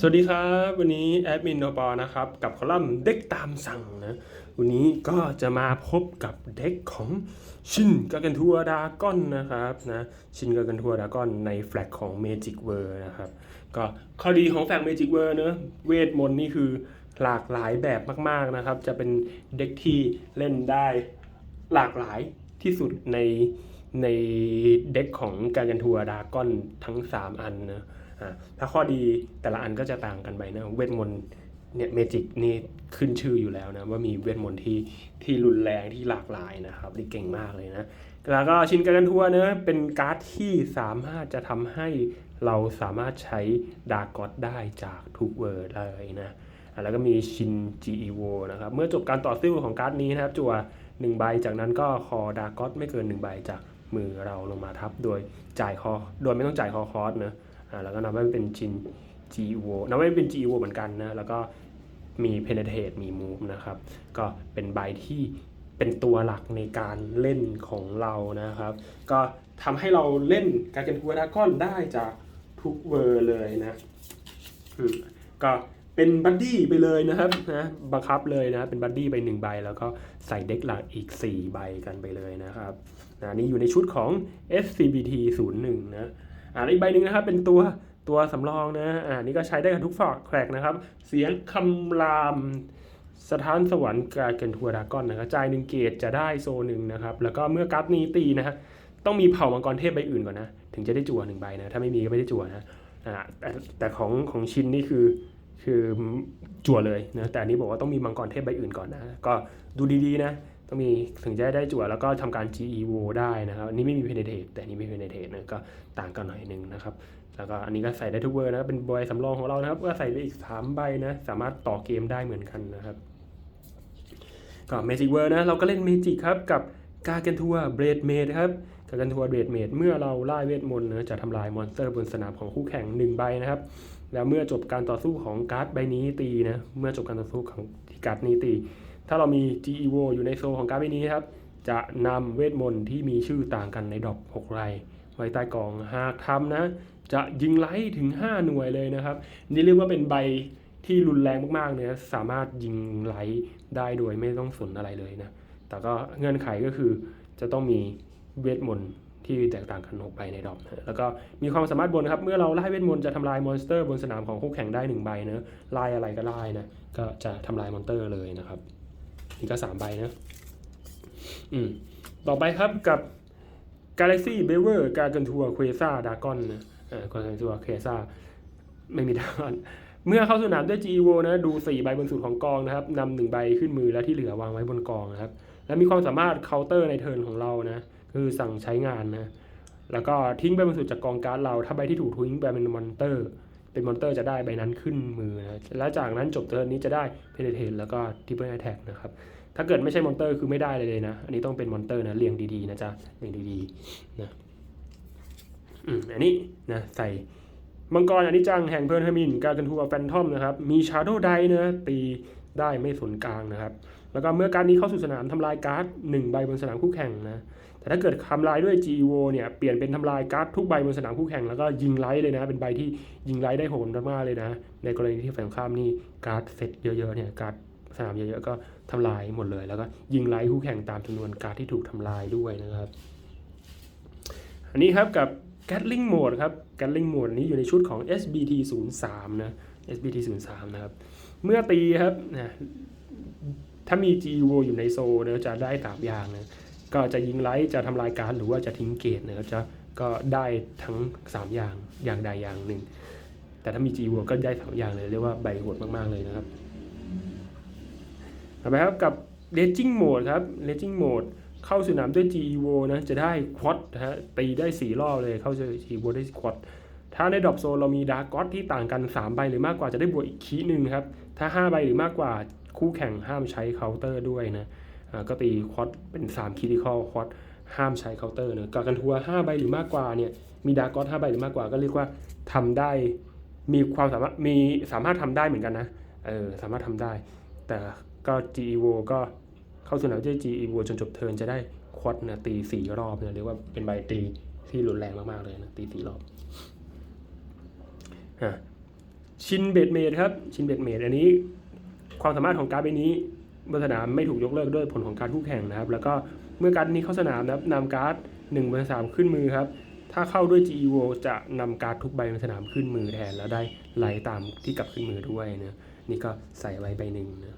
สวัสดีครับ วันนี้แอดมินโนปอนะครับ กับคอลัมน์เด็กตามสั่งนะ วันนี้ก็จะมาพบกับเด็กของชินกากันทัวดากอนนะครับนะชินกากันทัวดากอนในแฟลกของ Magic w o r นะครับ ก็ข้อดีของแฟลก Magic w o r เนอะเวทมนต์นี่คือหลากหลายแบบมาก ๆนะครับ จะเป็นเด็กที่เล่นได้หลากหลายที่สุดในในเด็กของการกันทัวดากอนทั้ง 3 อันนะ ถ้าข้อดีแต่ละอันก็จะต่างกันไปนะเวทมนต์เนี่ยเมจิกนี่ขึ้นชื่ออยู่แล้วนะ ว่ามีเวทมนต์ที่ที่รุนแรงที่หลากหลายนะครับนี่เก่งมากเลยนะ แล้วก็ชินการกันทัวเนะเป็นการ์ดที่สามารถจะทำให้เราสามารถใช้ดาร์กอดได้จากทุกเวอร์เลยนะแล้วก็มีชิน GEVO นะครับ เมื่อจบการต่อสู้ของการ์ดนี้นะครับ จั่วหนึ่งใบจากนั้นก็คอดาร์กอดไม่เกินหนึ่งใบจากมือเราลงมาทับโดยจ่ายคอโดยไม่ต้องจ่ายคอคอสเนะอ่า แล้วก็นับว่าเป็นจิน GEO นับว่าเป็น GEVO เหมือนกันนะ แล้วก็มี Penetrate มี Move นะครับ ก็เป็นใบที่เป็นตัวหลักในการเล่นของเรานะครับ ก็ทำให้เราเล่นการเกนทัวดากอนได้จากทุกเวอร์เลยนะก็เป็นบัดดี้ไปเลยนะครับนะบังคับเลยนะเป็นบัดดี้ไปหนึ่งใบ แล้วก็ใส่เด็กหลักอีก 4 ใบกันไปเลยนะครับนะนี่อยู่ในชุดของ SCBT 01นะ อ่าอีกใบหนึ่งนะครับเป็นตัวตัวสำรองนะอ่านี่ก็ใช้ได้กับทุกฝากแขกนะครับ เสียงคำรามสถานสวรรค์กาเกนทัวดากอนนะครับจ่ายหนึ่งเกตจะได้โซหนึ่งนะครับ แล้วก็เมื่อการ์ดนี้ตีนะฮะต้องมีเผ่ามังกรเทพใบอื่นก่อนนะ ถึงจะได้จั่วหนึ่งใบนะ ถ้าไม่มีก็ไม่ได้จั่วนะอ่าแต่แต่ของของชินนี่คือคือจั่วเลยนะแต่อันนี้บอกว่าต้องมีมังกรเทพใบอื่นก่อนนะ ก็ดูดีๆนะ ต้องมีถึงจะได้จั่วแล้วก็ทำการ GEO ได้นะครับ อันนี้ไม่มี penetrate แต่อันนี้มี penetrate นะก็ต่างกันหน่อยนึงนะครับ แล้วก็อันนี้ก็ใส่ได้ทุกเวอร์นะเป็นบอยสำรองของเรานะครับก็ใส่ได้อีก 3 ใบนะ สามารถต่อเกมได้เหมือนกันนะครับ ก็ Magic Word นะเราก็เล่น Magic ครับกับกาเกนทัวเบรดเมดครับกาเกนทัวเบรดเมดเมื่อเราไล่เวทมนต์นะจะทำลายมอนสเตอร์บนสนามของคู่แข่ง1ใบนะครับแล้วเมื่อจบการต่อสู้ของการ์ดใบนี้ตีนะเมื่อจบการต่อสู้ของที่การ์ดนี้ตี ถ้าเรามี GEVO อยู่ในโซลของการ์ดใบนี้ครับ จะนำเวทมนต์ที่มีชื่อต่างกันในดอก6ไรไว้ใต้กองหากทำนะ จะยิงไลท์ถึง 5 หน่วยเลยนะครับ นี่เรียกว่าเป็นใบที่รุนแรงมากๆเลยนะสามารถยิงไลท์ได้โดยไม่ต้องสนอะไรเลยนะ แต่ก็เงื่อนไขก็คือจะต้องมีเวทมนต์ที่แตกต่างกันออกไปในดอกนะแล้วก็มีความสามารถบนครับ เมื่อเราไล่เวทมนต์จะทำลายมอนสเตอร์บนสนามของคู่แข่งได้หนึ่งใบนะไล่อะไรก็ไล่นะ ก็จะทำลายมอนสเตอร์เลยนะครับ นี่ก็สามใบนะ อืม ต่อไปครับกับ Galaxy b e w e r การกันทัวร์เควซ่าดากอนนะเออการกันทัวร์เควซ่าไม่มีดากอน เมื่อเข้าสนามด้วย GEVO นะ ดู 4 ใบบนสุดของกองนะครับนำหนึ่งใบขึ้นมือแล้วที่เหลือวางไว้บนกองนะครับ และมีความสามารถเคาน์เตอร์ในเทิร์นของเรานะ คือสั่งใช้งานนะ แล้วก็ทิ้งใบบนสุดจากกองการ์ดเรา ถ้าใบที่ถูกทิ้งไปเป็นมอนเตอร์ เป็นมอนเตอร์จะได้ใบนั้นขึ้นมือนะและจากนั้นจบเทิร์นนี้จะได้เพเนเทนแล้วก็ทิปเปิลแอทแทกนะครับถ้าเกิดไม่ใช่มอนเตอร์คือไม่ได้เลยเลยนะ อันนี้ต้องเป็นมอนเตอร์นะเรียงดีๆนะจ๊ะเรียงดีๆนะอืมอันนี้นะใส่มังกรอันนี้จังแห่งเพิร์นเฮมินการกันทัวแฟนทอมนะครับ มีชาร์โดไดนะตีได้ไม่สนกลางนะครับ แล้วก็เมื่อการนี้เข้าสู่สนามทำลายการ์ดหนึ่งใบบนสนามคู่แข่งนะ แต่ถ้าเกิดทำลายด้วย GEO เนี่ยเปลี่ยนเป็นทำลายการ์ดทุกใบบนสนามคู่แข่งแล้วก็ยิงไลท์เลยนะ เป็นใบที่ยิงไลท์ได้โหดมากๆเลยนะ ในกรณีที่ฝ่ายตรงข้ามนี่การ์ดเซตเยอะๆเนี่ยการ์ดสนามเยอะๆก็ทำลายหมดเลย แล้วก็ยิงไลท์คู่แข่งตามจำนวนการ์ดที่ถูกทำลายด้วยนะครับ อันนี้ครับกับ Gatling Mode ครับ Gatling Mode นี้อยู่ในชุดของ SBT 03นะ SBT 03นะครับ เมื่อตีครับนะถ้ามี GEO อยู่ในโซนะจะได้สามอย่างนะ ก็จะยิงไลท์จะทำลายการหรือว่าจะทิ้งเกตนะครับจะก็ได้ทั้ง 3 อย่างอย่างใดอย่างหนึ่ง แต่ถ้ามี G วัวก็ได้สามอย่างเลยเรียกว่าใบโหดมากๆเลยนะครับต่อไปครับกับ Raging Mode ครับ Raging Mode เข้าสนามด้วย G e v o นะจะได้ควอตนะฮะตีได้ 4 รอบเลยเข้า G e v o ได้ควอตถ้าในดรอปโซนเรามีดาร์กอสที่ต่างกัน 3 ใบหรือมากกว่าจะได้บวกอีกคีหนึ่งครับ ถ้า 5 ใบหรือมากกว่าคู่แข่งห้ามใช้เคาน์เตอร์ด้วยนะ ก็ตีควอตเป็น3คิติคอลควอตห้ามใช้เคาน์เตอร์นะกากันทัวร์5ใบหรือมากกว่าเนี่ยมีดากอส5ใบหรือมากกว่าก็เรียกว่าทำได้มีความสามารถมีสามารถทำได้เหมือนกันนะเออสามารถทำได้ แต่ก็ GEVO ก็เข้าสนามด้วย GEVO จนจบเทิร์นจะได้ควอตนะตีสี่รอบนะเรียกว่าเป็นใบตีที่รุนแรงมากๆเลยนะตีสี่รอบชินเบดเมดครับชินเบดเมดอันนี้ความสามารถของการ์ดใบนี้ บนสนามไม่ถูกยกเลิกด้วยผลของการคู่แข่งนะครับ แล้วก็เมื่อการนี้เข้าสนามนะครับนำการ์ดหนึ่งบนสามขึ้นมือครับ ถ้าเข้าด้วย GEO จะนำการ์ดทุกใบบนสนามขึ้นมือแทนแล้วได้ไล่ตามที่กลับขึ้นมือด้วยนะนี่ก็ใส่ไว้ใบหนึ่งนะ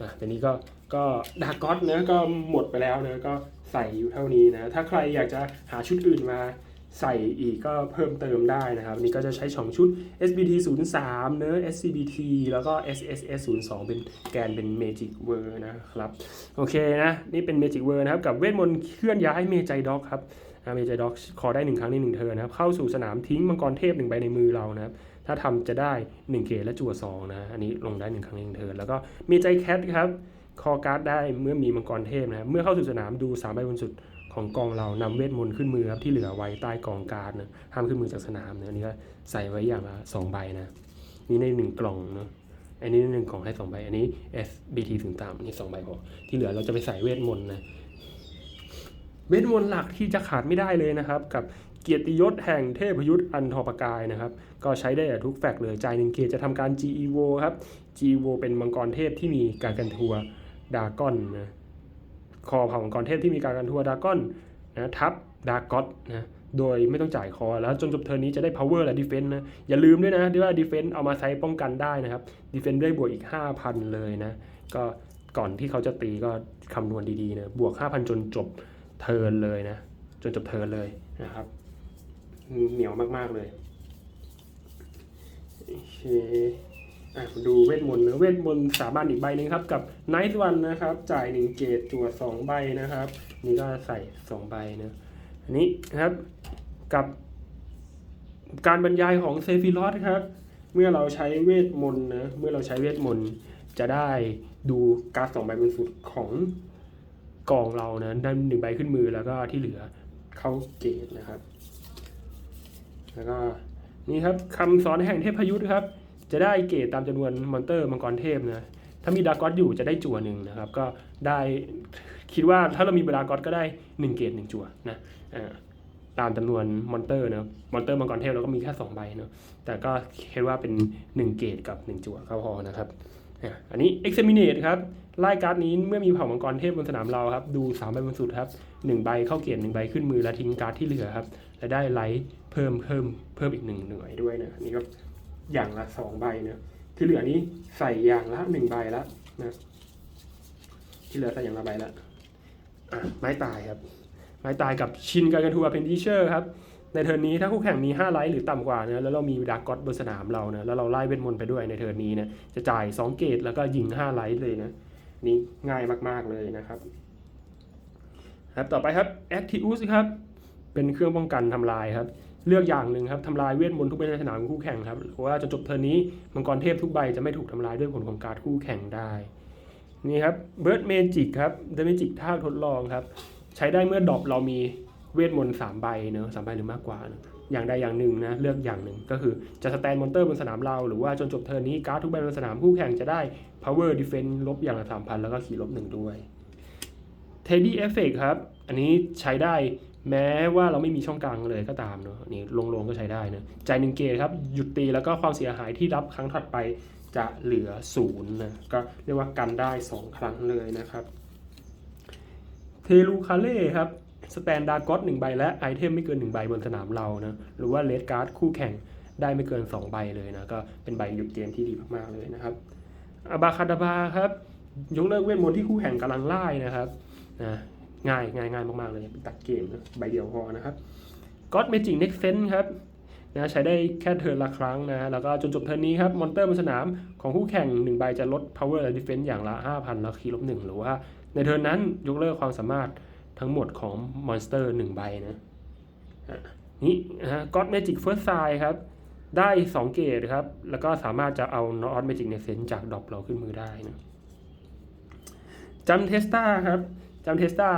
อะแต่นี้ก็ก็ดากอสนะก็หมดไปแล้วนะก็ใส่อยู่เท่านี้นะ ถ้าใครอยากจะหาชุดอื่นมา ใส่อีกก็เพิ่มเติมได้นะครับ นี่ก็จะใช้สองชุด SBT 03เนื้อ SCBT แล้วก็ SSS 02เป็นแกนเป็น Magic w o r นะครับ โอเคนะ นี่เป็น Magic w o r นะครับ กับเวทมนต์เคลื่อนย้ายเมจัยด็อกครับเมจัยด็อกขอได้หนึ่งครั้งในหนึ่งเทิร์นนะครับ เข้าสู่สนามทิ้งมังกรเทพหนึ่งใบในมือเรานะครับ ถ้าทำจะได้1เกตและจั่ว2นะ อันนี้ลงได้ 1 ครั้งในหนึ่งเทิร์นแล้วก็เมจัยแคทครับคอการ์ดได้เมื่อมีมังกรเทพนะเมื่อเข้าสู่สนามดู3ใบบนสุด ของกองเรานำเวทมนต์ขึ้นมือครับที่เหลือไว้ใต้กองการ์ดนะห้ามขึ้นมือจากสนามนะอันนี้ก็ใส่ไว้อย่างละสองใบนะนี่ในหนึ่งกล่องเนาะอันนี้หนึ่งกล่องให้สองใบอันนี้ SBT ถึงตามอันนี้สองใบพอที่เหลือเราจะไปใส่เวทมนต์นะเวทมนต์หลักที่จะขาดไม่ได้เลยนะครับ กับเกียรติยศแห่งเทพยุทธ์อันทอปกายนะครับ ก็ใช้ได้ทุกแฟกต์เลยจ่ายหนึ่งเกตจะทำการ GEVO ครับ GEVO เป็นมังกรเทพที่มีการกันทัวดากอนนะ คอเผ่ามังกรเทพที่มีการกันทัวดากอนนะทับดากอตนะโดยไม่ต้องจ่ายคอแล้วจนจบเทอร์นี้จะได้ power และ defense นะอย่าลืมด้วยนะที่ว่า defense เอามาใช้ป้องกันได้นะครับ defense ได้บวกอีก 5,000 เลยนะก็ก่อนที่เขาจะตีก็คำนวณดีๆนะบวก 5,000 จนจบเทิร์นเลยนะจนจบเทิร์นเลยนะครับเหนียวมากๆเลยโอเค อะดูเวทมนต์นะเวทมนต์สามารถอีกใบหนึ่งครับ กับ Night One นะครับ จ่ายหนึ่งเกตจั่วสองใบนะครับ นี่ก็ใส่สองใบนะอันนี้นะครับกับการบรรยายของเซฟิลอสครับ เมื่อเราใช้เวทมนต์นะเมื่อเราใช้เวทมนต์จะได้ดูการ์ดสองใบบนสุดของกองเรานะได้หนึ่งใบขึ้นมือแล้วก็ที่เหลือเข้าเกตนะครับ แล้วก็นี่ครับคำสอนแห่งเทพยุทธ์ครับ จะได้เกตตามจำนวนมอนเตอร์มังกรเทพนะถ้ามีดากอสอยู่จะได้จั่วหนึ่งนะครับ ก็ได้คิดว่าถ้าเรามีดากอสก็ได้ 1 เกตหนึ่งจั่วนะอ่าตามจำนวนมอนเตอร์นะมอนเตอร์มังกรเทพเราก็มีแค่2ใบเนาะแต่ก็คิดว่าเป็น 1 เกตกับ 1 จั่วก็พอนะครับอันนี้ examinate ครับไล่การ์ดนี้เมื่อมีเผ่ามังกรเทพบนสนามเราครับ ดู3ใบบนสุดครับ1ใบเข้าเกต1ใบขึ้นมือแล้วทิ้งการ์ดที่เหลือครับและได้ไลท์เพิ่มเพิ่มเพิ่มอีกหนึ่งหน่วยด้วยนะนนี่ก็ อย่างละสองใบนะที่เหลือนี้ใส่อย่างละหนึ่งใบละนะที่เหลือใส่อย่างละใบละอะไม้ตายครับ ไม้ตายกับชินการกันทัวเพนดิเชอร์ครับในเทิร์นนี้ถ้าคู่แข่งมี5ไลท์หรือต่ำกว่านะแล้วเรามีดาร์กอตบนสนามเรานะแล้วเราไล่เวทมนต์ไปด้วยในเทิร์นนี้นะจะจ่าย 2 เกตแล้วก็ยิง 5 ไลท์เลยนะนี่ง่ายมากๆเลยนะครับ ครับต่อไปครับ Actius ครับเป็นเครื่องป้องกันทำลายครับ เลือกอย่างหนึ่งครับทำลายเวทมนต์ทุกใบในสนามของคู่แข่งครับเพราะว่าจนจบเทอร์นี้มังกรเทพทุกใบจะไม่ถูกทำลายด้วยผลของการดคู่แข่งได้นี่ครับเบิร์ดเมจิกครับเดเมจิกท่าทดลองครับใช้ได้เมื่อดอปเรามีเวทมนต์สามใบเนอะสามใบหรือมากกว่านะอย่างใดอย่างหนึ่งนะเลือกอย่างหนึ่งก็คือจะสแตนมอนเตอร์บนสนามเราหรือว่าจนจบเทอร์นี้การ์ดทุกใบบนสนามคู่แข่งจะได้ power defense ลบอย่างละสามพันแล้วก็ขีดลบหนึ่งด้วยเทดดี้เอฟเฟกครับ อันนี้ใช้ได้ แม้ว่าเราไม่มีช่องกลางเลยก็ตามเนาะนี่ลงๆก็ใช้ได้เนะจ่ายหนึ่งเกตครับ หยุดตีแล้วก็ความเสียหายที่รับครั้งถัดไปจะเหลือศูนย์นะก็เรียกว่ากันได้ 2 ครั้งเลยนะครับเทลูคาเล่ครับสแตนดาร์กอตหนึ่งใบและไอเทมไม่เกิน 1 ใบบนสนามเรานะหรือว่าเลดการ์ดคู่แข่งได้ไม่เกิน 2 ใบเลยนะ ก็เป็นใบหยุดเกมที่ดีมากๆเลยนะครับอาบาคาดาบาครับยกเลิกเวทมนต์ที่คู่แข่งกำลังไล่นะครับนะ ง่ายง่ายง่ายมากๆเลยตัดเกมนะใบเดียวพอนะครับก็ d เมจิกเน็กเซนครับนะใช้ได้แค่เทิร์นละครั้งนะแล้วก็จนจบเทิร์นนี้ครับ มอนเตอร์บนสนามของคู่แข่ง1ใบจะลด power และ defense อย่างละ 5,000 แล้วคีลบหนึ่งหรือว่า ในเทิร์นนั้นยกเลิกความสามารถทั้งหมดของมอนสเตอร์1ใบนะอะนี่นะก็ d เมจิกเฟิร์สไซครับ ได้ 2 เกตครับ แล้วก็สามารถจะเอานอตเมจิกเน็กเซนจากดรอปเราขึ้นมือได้นะจำเทสตาครับ จำเทสตา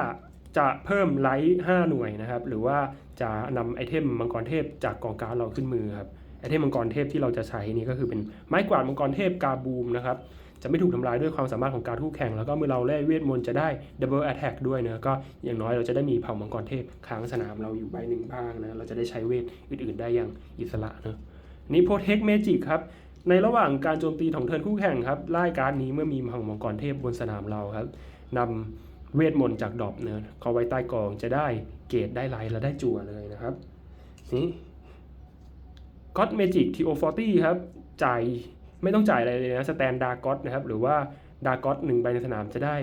จะเพิ่มไลท์5หน่วยนะครับ หรือว่าจะนำไอเทมมังกรเทพจากกองการเราขึ้นมือครับไอเทมมังกรเทพที่เราจะใช้นี่ก็คือเป็นไม้กวาดมังกรเทพกาบูมนะครับจะไม่ถูกทำลายด้วยความสามารถของการทู่แข่ง แล้วก็เมื่อเราเล่เวทมนต์จะได้ดับเบิลแอตแทกด้วยนะก็อย่างน้อยเราจะได้มีเผ่ามังกรเทพค้างสนามเราอยู่ใบหนึ่งบ้างนะเราจะได้ใช้เวทอื่นๆ ได้อย่างอิสระนะอันนี้โ r เทคเมจิกครับในระหว่างการโจมตีของเทิร์นคู่แข่งครับไล่การ์ดนี้เมื่อมีมังมังกรเทพบนสนามเราครับนำ เวทมนต์จากดอปเนอะเขาไว้ใต้กองจะได้เกรดได้ไลท์และได้จั่วเลยนะครับนี่ก็ d เมจิกทีโอฟอร์ตี้ครับจ่ายไม่ต้องจ่ายอะไรเลยนะสแตนดาร์ก็นะครับ หรือว่าดาร์ก็หนึ่งใบในสนามจะได้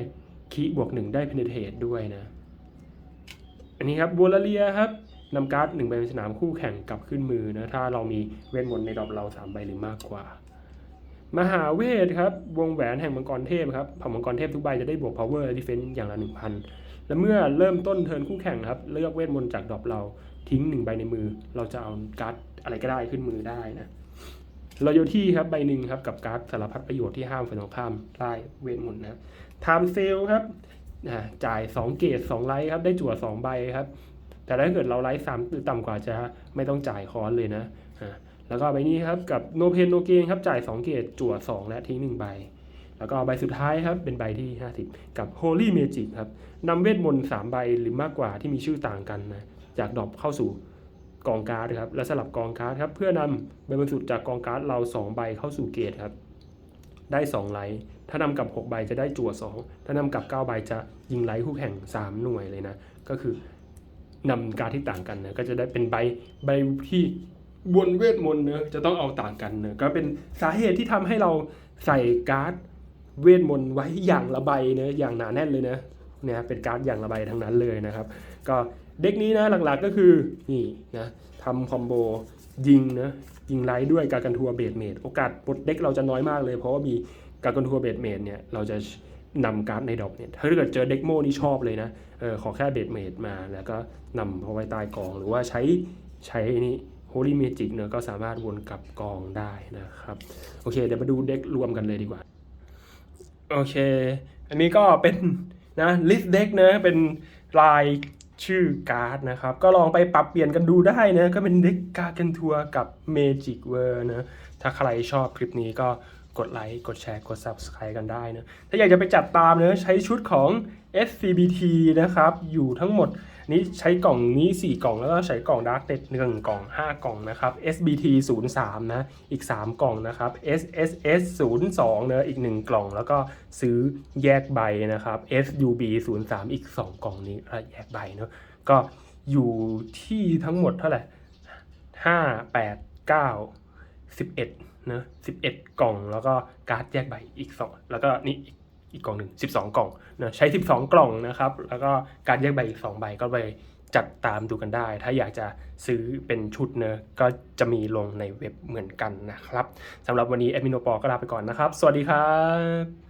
คีบวกหนึ่งได้เพนเทตด้วยนะ อันนี้ครับบัวลาเลียครับนำการ์ดหนึ่งใบในสนามคู่แข่งกลับขึ้นมือนะถ้าเรามีเวทมนต์ในดอกเราสามใบหรือมากกว่า มหาเวทครับวงแหวนแห่งมังกรเทพครับเผ่ามังกรเทพทุกใบจะได้บวก power defense อย่างละ 1,000 และเมื่อเริ่มต้นเทินคู่แข่งครับ เลือกเวทมนต์จากดอกเราทิ้งหนึ่งใบในมือ เราจะเอาการ์ดอะไรก็ได้ขึ้นมือได้นะรอยที่ครับใบหนึ่งครับกับการ์ดสารพัดประโยชน์ที่ห้ามฝ่ายตรงข้ามได้เวทมนต์นะไทม์เซลครับอ่าจ่าย 2 เกต2ไลท์ครับได้จั่ว2ใบครับแต่ถ้าเกิดเราไลท์สามหรือต่ำกว่าจะไม่ต้องจ่ายคอนเลยนะ แล้วก็ใบนี้ครับกับโนเพนโนเกนครับจ่าย 2 เกตจั่ว 2 และทิ้ง1ใบ แล้วก็ใบสุดท้ายครับเป็นใบที่ 50 กับ Holy Magic ครับนำเวทมนต์3ใบหรือมากกว่าที่มีชื่อต่างกันนะจากดรอปเข้าสู่กองการ์ดครับแล้วสลับกองการ์ดครับเพื่อนำใบบรรจุจากกองการ์ดเรา 2 ใบเข้าสู่เกตครับได้ 2 ไลท์ถ้านำกับ 6 ใบจะได้จั่ว 2 ถ้านำกับ 9 ใบจะยิงไลท์คู่แข่ง 3 หน่วยเลยนะ ก็คือนำการที่ต่างกันนะก็จะได้เป็นใบใบที่ บนเวทมนต์เนอะจะต้องเอาต่างกันเนอะก็เป็นสาเหตุที่ทำให้เราใส่การ์ดเวทมนต์ไว้อย่างละใบเนอะอย่างหนาแน่นเลยนะเนี่ยเป็นการ์ดอย่างละใบทั้งนั้นเลยนะครับ ก็เด็กนี้นะหลักๆก็คือนี่นะทำคอมโบยิงนะยิงไลท์ด้วยการกันทัวเบดเมดโอกาสปลดเด็กเราจะน้อยมากเลย เพราะว่ามีการกันทัวเบดเมดเนี่ยเราจะนำการ์ดในดอกเนี่ยถ้าเกิดเจอเด็กโมนี่ชอบเลยนะเออขอแค่เบดเมดมาแล้วก็นำเอาไว้ใต้กองหรือว่าใช้ใช้นี่ Holy Magic เนอะก็สามารถวนกลับกองได้นะครับ โอเค เดี๋ยวมาดูเด็กรวมกันเลยดีกว่า โอเค อันนี้ก็เป็นนะลิสต์เด็กนะเป็นลายชื่อการ์ดนะครับ ก็ลองไปปรับเปลี่ยนกันดูได้นะ ก็เป็นเด็กการ์ดกันทัวร์กับ Magic w o r นะถ้าใครชอบคลิปนี้ก็กดไลค์ กดแชร์ กด Subscribe กันได้นะ ถ้าอยากจะไปจัดตามเนะใช้ชุดของ SCBT นะครับ อยู่ทั้งหมด นี้ใช้กล่องนี้ 4 กล่องแล้วก็ใช้กล่อง Dark Net 1กล่อง 5 กล่องนะครับ SBT 03นะอีก 3 กล่องนะครับ SSS 02เนะอีก 1 กล่อง แล้วก็ซื้อแยกใบนะครับ SUB 03อีก 2 กล่องนี้แยกใบเนาะก็อยู่ที่ทั้งหมดเท่าไหร่5 8 9 11เนะ11กล่องแล้วก็การ์ดแยกใบอีก2แล้วก็นี่อีก อีกกล่องหนึ่ง12 กล่องนะใช้ 12 กล่องนะครับ แล้วก็การแยกใบอีก2ใบก็ไปจัดตามดูกันได้ ถ้าอยากจะซื้อเป็นชุดเนอะก็จะมีลงในเว็บเหมือนกันนะครับสำหรับวันนี้แอดมินโนปอก็ลาไปก่อนนะครับ สวัสดีครับ